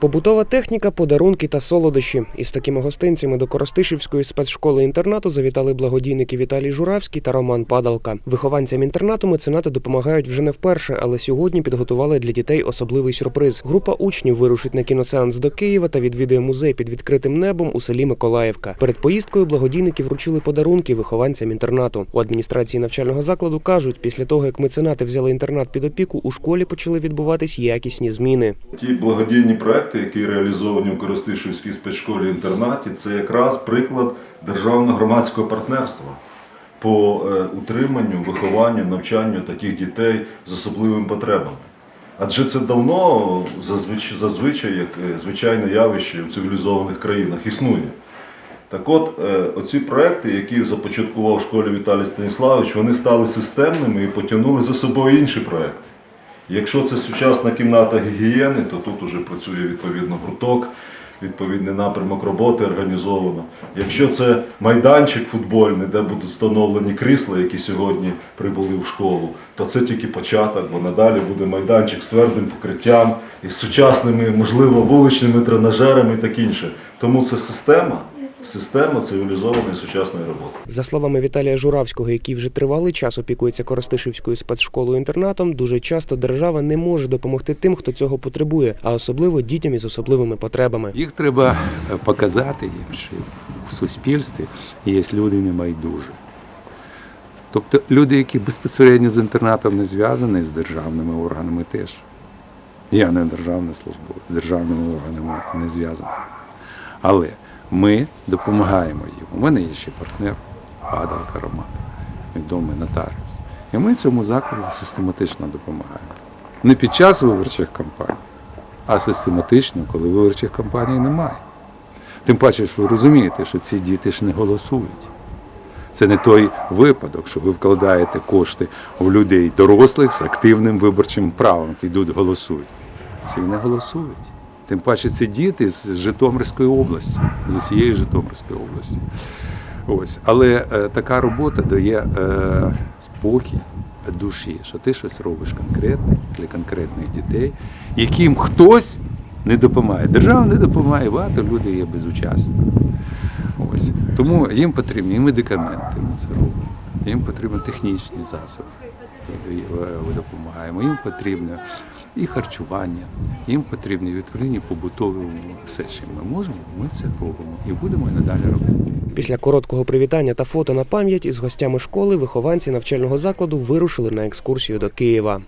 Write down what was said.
Побутова техніка, подарунки та солодощі. Із такими гостинцями до Коростишівської спецшколи інтернату завітали благодійники Віталій Журавський та Роман Падалка. Вихованцям інтернату меценати допомагають вже не вперше, але сьогодні підготували для дітей особливий сюрприз. Група учнів вирушить на кіносеанс до Києва та відвідує музей під відкритим небом у селі Миколаївка. Перед поїздкою благодійники вручили подарунки вихованцям інтернату. У адміністрації навчального закладу кажуть, після того як меценати взяли інтернат під опіку, у школі почали відбуватись якісні зміни. Ті благодійні проекти, які реалізовані у Коростишівській спецшколі інтернаті, це якраз приклад державно громадського партнерства по е, утриманню, вихованню, навчанню таких дітей з особливими потребами. Адже це давно зазвичай, зазвичай як е, звичайне явище в цивілізованих країнах існує. Так от, е, оці проекти, які започаткував в школі Віталій Станіславович, вони стали системними і потягнули за собою інші проекти. Якщо це сучасна кімната гігієни, то тут уже працює відповідно гурток, відповідний напрямок роботи організовано. Якщо це майданчик футбольний, де будуть встановлені крісла, які сьогодні прибули в школу, то це тільки початок, бо надалі буде майданчик з твердим покриттям із сучасними, можливо, вуличними тренажерами і таке інше. Тому це система, система цивілізованої сучасної роботи. За словами Віталія Журавського, який вже тривалий час опікується Коростишівською спецшколою інтернатом, дуже часто держава не може допомогти тим, хто цього потребує, а особливо дітям із особливими потребами. Їх треба е, показати їм, що в суспільстві є люди небайдужі. Тобто люди, які безпосередньо з інтернатом не зв'язані, з державними органами теж. Я не державний службовець, з державними органами не зв'язаний. Але ми допомагаємо їм. У мене є ще партнер, Падалка Роман, відомий нотаріус. І ми цьому закладу систематично допомагаємо. Не під час виборчих кампаній, а систематично, коли виборчих кампаній немає. Тим паче, що ви розумієте, що ці діти ж не голосують. Це не той випадок, що ви вкладаєте кошти в людей дорослих з активним виборчим правом, які йдуть голосують. Ці не голосують. Тим паче це діти з Житомирської області, з усієї Житомирської області. Ось. Але е, така робота дає е, спокій душі, що ти щось робиш конкретне для конкретних дітей, яким хтось не допомагає. Держава не допомагає, багато людей є безучасні. Ось. Тому їм потрібні і медикаменти, ми це робимо, їм потрібні технічні засоби, е, ми допомагаємо, їм потрібне і харчування, їм потрібні відповідні побутові. Все, що ми можемо, ми це робимо і будемо і надалі робити. Після короткого привітання та фото на пам'ять із гостями школи вихованці навчального закладу вирушили на екскурсію до Києва.